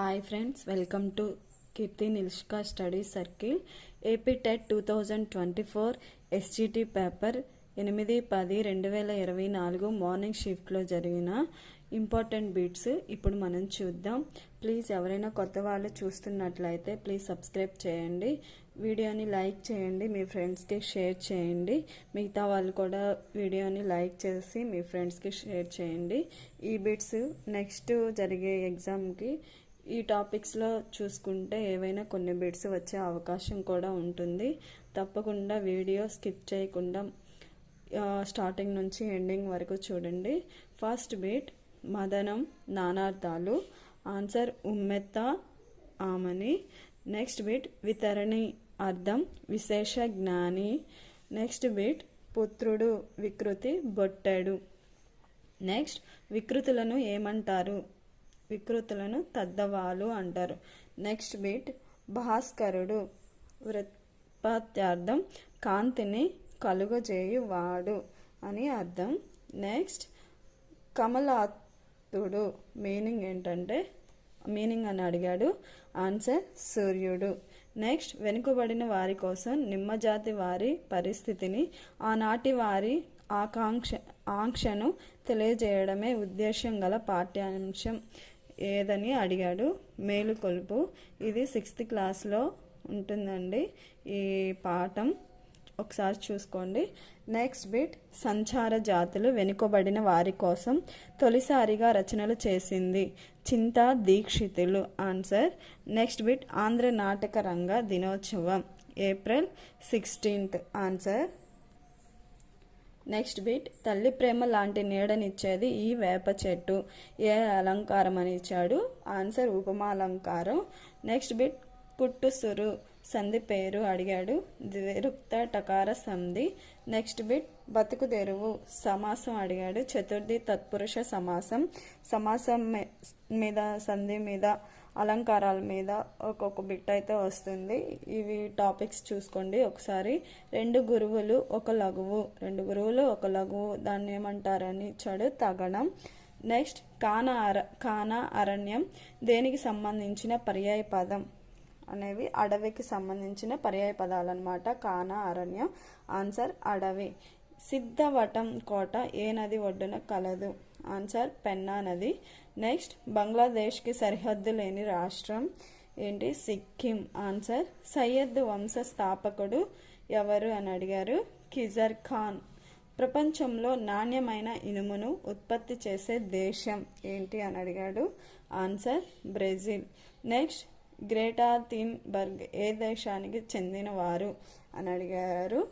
Hi friends welcome to Keerthi Nilshka study circle. AP TET two thousand twenty four SGT paper ఎనిమిది పది రెండు వేల ఇరవై నాలుగు మార్నింగ్ షిఫ్ట్లో జరిగిన ఇంపార్టెంట్ బీట్స్ ఇప్పుడు మనం చూద్దాం. ప్లీజ్ ఎవరైనా కొత్త వాళ్ళు చూస్తున్నట్లయితే ప్లీజ్ సబ్స్క్రైబ్ చేయండి. వీడియోని లైక్ చేయండి మీ ఫ్రెండ్స్కి షేర్ చేయండి. మిగతా వాళ్ళు కూడా వీడియోని లైక్ చేసి మీ ఫ్రెండ్స్కి షేర్ చేయండి. ఈ బిట్స్ నెక్స్ట్ జరిగే ఎగ్జామ్కి ఈ టాపిక్స్లో చూసుకుంటే ఏవైనా కొన్ని బిట్స్ వచ్చే అవకాశం కూడా ఉంటుంది. తప్పకుండా వీడియో స్కిప్ చేయకుండా స్టార్టింగ్ నుంచి ఎండింగ్ వరకు చూడండి. ఫస్ట్ బీట్ మదనం నానార్థాలు. ఆన్సర్ ఉమ్మెత్త ఆమని. నెక్స్ట్ బిట్ వితరణి అర్థం విశేష జ్ఞాని. నెక్స్ట్ బిట్ పుత్రుడు వికృతి బొట్టెడు. నెక్స్ట్ వికృతులను ఏమంటారు? వికృతులను తద్దవాలు అంటారు. నెక్స్ట్ బీట్ భాస్కరుడు వృత్పత్యార్థం కాంతిని కలుగజేయువాడు అని అర్థం. నెక్స్ట్ కమలాతుడు మీనింగ్ ఏంటంటే మీనింగ్ అని అడిగాడు. ఆన్సర్ సూర్యుడు. నెక్స్ట్ వెనుకబడిన వారి కోసం నిమ్మజాతి వారి పరిస్థితిని ఆనాటి వారి ఆకాంక్ష ఆంక్షను తెలియజేయడమే ఉద్దేశం గల పాఠ్యాంశం. ఏదని అడిగాడు. మేలుకొలుపు ఇది సిక్స్త్ క్లాస్లో ఉంటుందండి. ఈ పాఠం ఒకసారి చూసుకోండి. Next bit. సంచార జాతులు వెనుకబడిన వారి కోసం తొలిసారిగా రచనలు చేసింది. Chinta Dikshitulu. Answer. Next bit. Andhra నాటక రంగ దినోత్సవం. April sixteenth. Answer. Next bit తల్లి ప్రేమ లాంటి నీడనిచ్చేది ఈ వేప చెట్టు. ఏ అలంకారం అని ఇచ్చాడు ఆన్సర్ ఉపమాలంకారం. నెక్స్ట్ బిట్ కుట్టుసురు సంధి పేరు అడిగాడు. ద్విరుక్త టకార సంధి. నెక్స్ట్ బిట్ బతుకు తెరువు. సమాసం అడిగాడు. చతుర్థి తత్పురుష సమాసం. సమాసం మీద సంధి మీద అలంకారాల మీద ఒక్కొక్క బిట్ అయితే వస్తుంది. ఇవి టాపిక్స్ చూసుకోండి ఒకసారి. రెండు గురువులు ఒక లఘువు. రెండు గురువులు ఒక లఘువు. దాన్ని ఏమంటారని ఇచ్చాడు తగడం. నెక్స్ట్ కాన అర కాన అరణ్యం. దేనికి సంబంధించిన పర్యాయ పదం? అనేవి అడవికి సంబంధించిన పర్యాయ పదాలు అనమాట కాన అరణ్యం. ఆన్సర్ అడవి. సిద్ధవటం కోట ఏ నది ఒడ్డున కలదు. ఆన్సర్ పెన్నా నది. నెక్స్ట్ బంగ్లాదేశ్కి సరిహద్దు లేని రాష్ట్రం ఏంటి? సిక్కిం. ఆన్సర్ సయ్యద్ వంశ స్థాపకుడు ఎవరు అని అడిగారు? కిజర్ ఖాన్. ప్రపంచంలో నాణ్యమైన ఇనుమును ఉత్పత్తి చేసే దేశం ఏంటి అని అడిగాడు? Answer Brazil. Next Greta Thunberg ఏ దేశానికి చెందినవారు? అని అడిగారు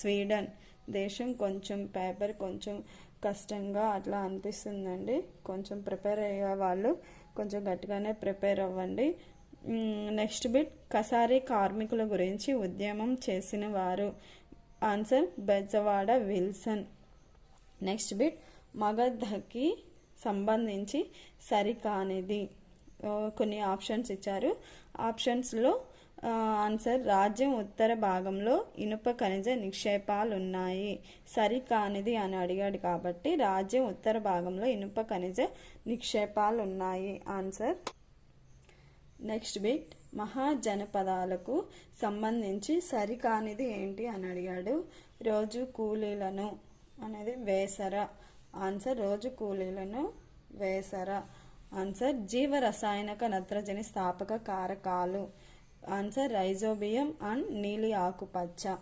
స్వీడన్. దేశం కొంచెం పేపర్ కొంచెం కష్టంగా అట్లా అనిపిస్తుందండి. కొంచెం ప్రిపేర్ అయ్యే వాళ్ళు కొంచెం గట్టిగానే ప్రిపేర్ అవ్వండి. Next bit. కసారి కార్మికుల గురించి ఉద్యమం చేసిన వారు answer. Bezawada Wilson. Next bit. మగధకి సంబంధించి సరికానిది. కొన్ని ఆప్షన్స్ ఇచ్చారు. ఆప్షన్స్లో ఆన్సర్ రాజ్యం ఉత్తర భాగంలో ఇనుప ఖనిజ నిక్షేపాలు ఉన్నాయి సరికానిది అని అడిగాడు కాబట్టి రాజ్యం ఉత్తర భాగంలో ఇనుప ఖనిజ నిక్షేపాలు ఉన్నాయి ఆన్సర్ నెక్స్ట్ బిట్. మహాజనపదాలకు సంబంధించి సరికానిది ఏంటి అని అడిగాడు. రోజు కూలీలను అనేది వేసర. ఆన్సర్ రోజు కూలీలను వేసర. ఆన్సర్ జీవ రసాయనిక నత్రజని స్థాపక కారకాలు. ఆన్సర్ రైజోబియం అండ్ నీలి ఆకుపచ్చ.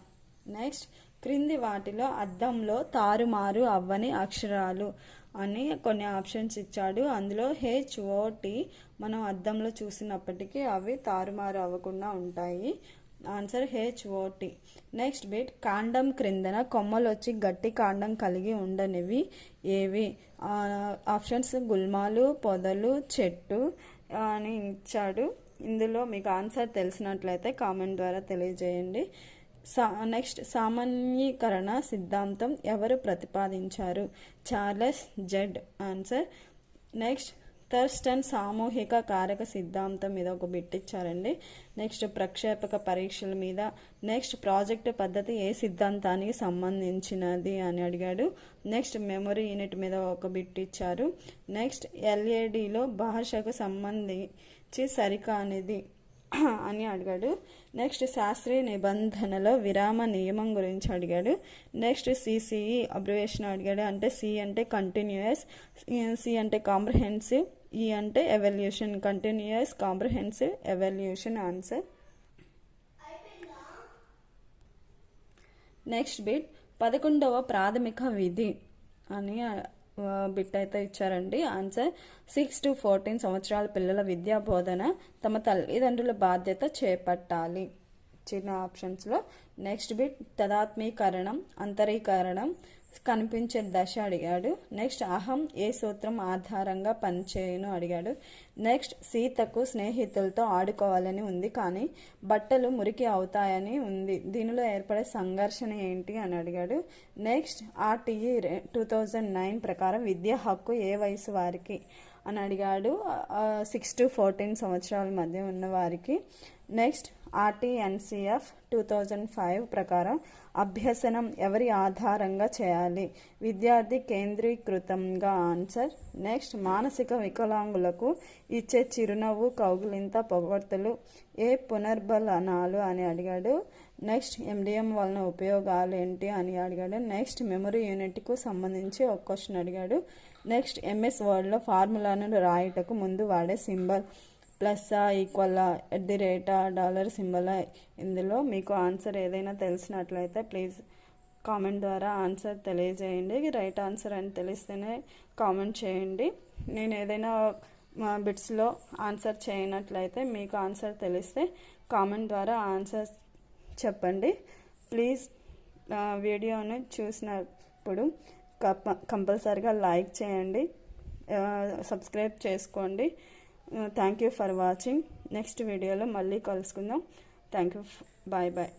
నెక్స్ట్ క్రింది వాటిలో అద్దంలో తారుమారు అవ్వని అక్షరాలు అని కొన్ని ఆప్షన్స్ ఇచ్చాడు. అందులో హెచ్ఓటి మనం అద్దంలో చూసినప్పటికీ అవి తారుమారు అవ్వకుండా ఉంటాయి. ఆన్సర్ హెచ్ఓటి నెక్స్ట్ బిట్ కాండం క్రిందన కొమ్మలు వచ్చి గట్టి కాండం కలిగి ఉండనివి ఏవి? ఆప్షన్స్ గుల్మాలు పొదలు చెట్టు అని ఇచ్చాడు. ఇందులో మీకు ఆన్సర్ తెలిసినట్లయితే కామెంట్ ద్వారా తెలియజేయండి. సా నెక్స్ట్ సామాన్యీకరణ సిద్ధాంతం ఎవరు ప్రతిపాదించారు? Charles Judd answer next Thurstone సామూహిక కారక సిద్ధాంతం మీద ఒక బిట్ ఇచ్చారండి. నెక్స్ట్ ప్రక్షేపక పరీక్షల మీద. నెక్స్ట్ ప్రాజెక్ట్ పద్ధతి ఏ సిద్ధాంతానికి సంబంధించినది అని అడిగాడు. నెక్స్ట్ మెమొరీ యూనిట్ మీద ఒక బిట్ ఇచ్చారు. నెక్స్ట్ ఎల్ఏడిలో భాషకు సంబంధించి సరికానిది అని అడిగాడు. నెక్స్ట్ శాస్త్రీయ నిబంధనలో విరామ నియమం గురించి అడిగాడు. నెక్స్ట్ సిసిఈ అబ్రివేషన్ అడిగాడు. అంటే సి అంటే కంటిన్యూయస్ సి అంటే కాంప్రహెన్సివ్ ఈ అంటే evaluation continuous comprehensive evaluation answer next bit పదకొండవ ప్రాథమిక విధి అని బిట్ అయితే ఇచ్చారండి. ఆన్సర్ సిక్స్ టు ఫోర్టీన్ సంవత్సరాల పిల్లల విద్యా బోధన తమ తల్లిదండ్రుల బాధ్యత చేపట్టాలి. చిన్న ఆప్షన్స్లో నెక్స్ట్ బిట్ తదాత్మీకరణం అంతరీకరణం కనిపించే దశ అడిగాడు. నెక్స్ట్ అహం ఏ సూత్రం ఆధారంగా పనిచేయను అడిగాడు. నెక్స్ట్ సీతకు స్నేహితులతో ఆడుకోవాలని ఉంది కానీ బట్టలు మురికి అవుతాయని ఉంది. దీనిలో ఏర్పడే సంఘర్షణ ఏంటి అని అడిగాడు. Next RTE two thousand nine ప్రకారం విద్యా హక్కు ఏ వయసు వారికి అని అడిగాడు. సిక్స్ టు ఫోర్టీన్ సంవత్సరాల మధ్య ఉన్న వారికి next RTNCF two thousand five ప్రకారం అభ్యసనం ఎవరి ఆధారంగా చేయాలి? విద్యార్థి కేంద్రీకృతంగా ఆన్సర్. నెక్స్ట్ మానసిక వికలాంగులకు ఇచ్చే చిరునవ్వు కౌగులింత పొగడ్తలు ఏ పునర్బలనాలు అని అడిగాడు. నెక్స్ట్ ఎండిఎం వలన ఉపయోగాలు ఏంటి అని అడిగాడు. నెక్స్ట్ మెమరీ యూనిట్కు సంబంధించి ఒక క్వశ్చన్ అడిగాడు. నెక్స్ట్ ఎంఎస్ వర్డ్లో ఫార్ములాను రాయటకు ముందు వాడే symbol. Plus equal at the rate dollar symbol ఇందులో మీకు ఆన్సర్ ఏదైనా తెలిసినట్లయితే ప్లీజ్ కామెంట్ ద్వారా ఆన్సర్ తెలియజేయండి. రైట్ ఆన్సర్ అని తెలిస్తేనే కామెంట్ చేయండి. నేను ఏదైనా బిట్స్లో ఆన్సర్ చేయనట్లయితే మీకు ఆన్సర్ తెలిస్తే కామెంట్ ద్వారా ఆన్సర్ చెప్పండి. ప్లీజ్ వీడియోని చూసినప్పుడు కంపల్సరిగా లైక్ చేయండి. సబ్స్క్రైబ్ చేసుకోండి. Thank you for watching next వీడియోలో మళ్ళీ కలుసుకుందాం. Thank you bye bye